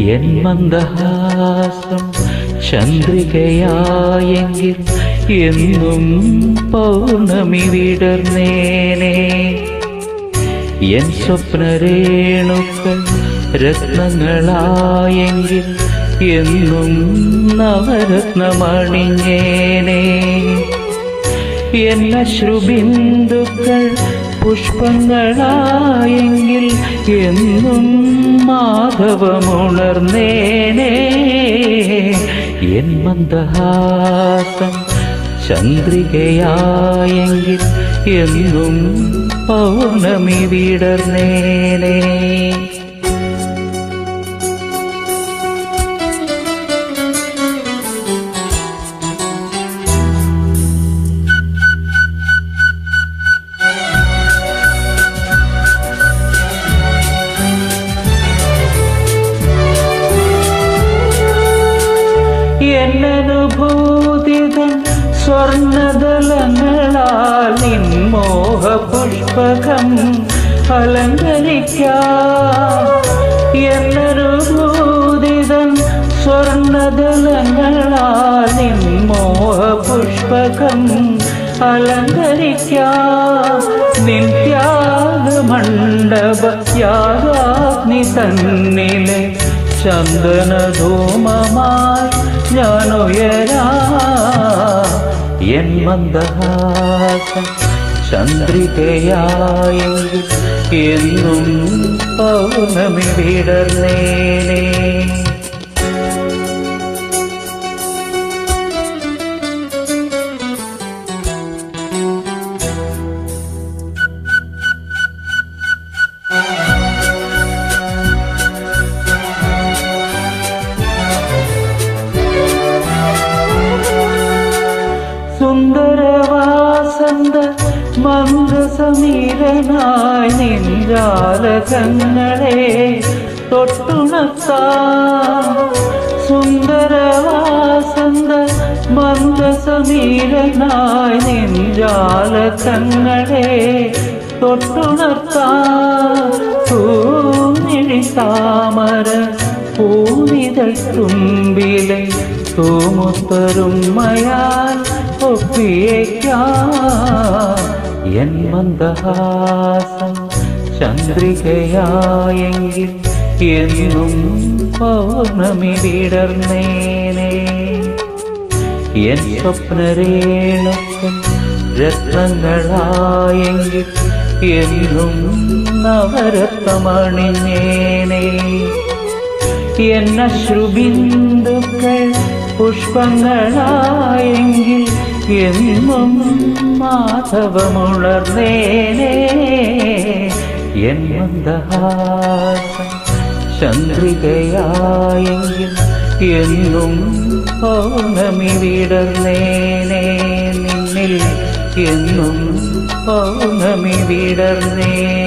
N മന്ദഹാസം ചന്ദ്രികയായെങ്കിൽ എന്നും പൗർണമി വിടർന്നേനെ. N സ്വപ്നരേണുക്കൾ രത്നങ്ങളായെങ്കിൽ എന്നും നവരത്നമണിഞ്ഞേനെ. എന്ന ശ്രുബിന്ദുക്കൾ പുഷ്പങ്ങളായെങ്കിൽ എന്നും മാധവമുണർന്നേനെ. എൻ മന്ദഹാസം ചന്ദ്രികയായെങ്കിൽ എന്നും പൗർണമി വിടർന്നേനെ. സ്വർണദലങ്ങളാൽ നിൻമോഹ പുഷ്പകം അലങ്കരിക്കാം. മണ്ഡപ യാഗാഗ്നി തന്നിലെ ചന്ദനധൂമമായി ഞാനുയരാ എൻ മന്ദഹാസം ചന്ദ്രികയായെങ്കിൽ എന്നും പൗർണമി വിടർന്നേനെ. സുന്ദരവാസന്ത മന്ദസമീരനായി നിൻജാലകങ്ങളെ തൊട്ടുണർത്താ സുന്ദരവാസന്ത മന്ദസമീരനായി നിൻജാലകങ്ങളെ തൊട്ടുണർത്താ പൂനിഴി താമര പൂവിതൾ തുമ്പിലെ തൂമുത്തരുമയാൽ ഒപ്പിയേക്കാം. എൻ മന്ദഹാസം ചന്ദ്രികയായെങ്കിൽ എന്നും പൗർണമി വിടർന്നേനെ എൻ സ്വപ്നരേണുക്കൻ രത്നങ്ങളായെങ്കിൽ എന്നും നവരത്നമണിഞ്ഞേനെ. എന്ന ശ്രുബിന്ദുക്കൾ പുഷ്പങ്ങളായെങ്കിൽ എന്നും മാധവമുണർന്നേനേ. എൻ മന്ദഹാസം ചന്ദ്രികയായെങ്കിൽ എന്നും പൗർണമി വിടർന്നേനെ. നിന്നിൽ എന്നും പൗർണമി വിടർന്നേ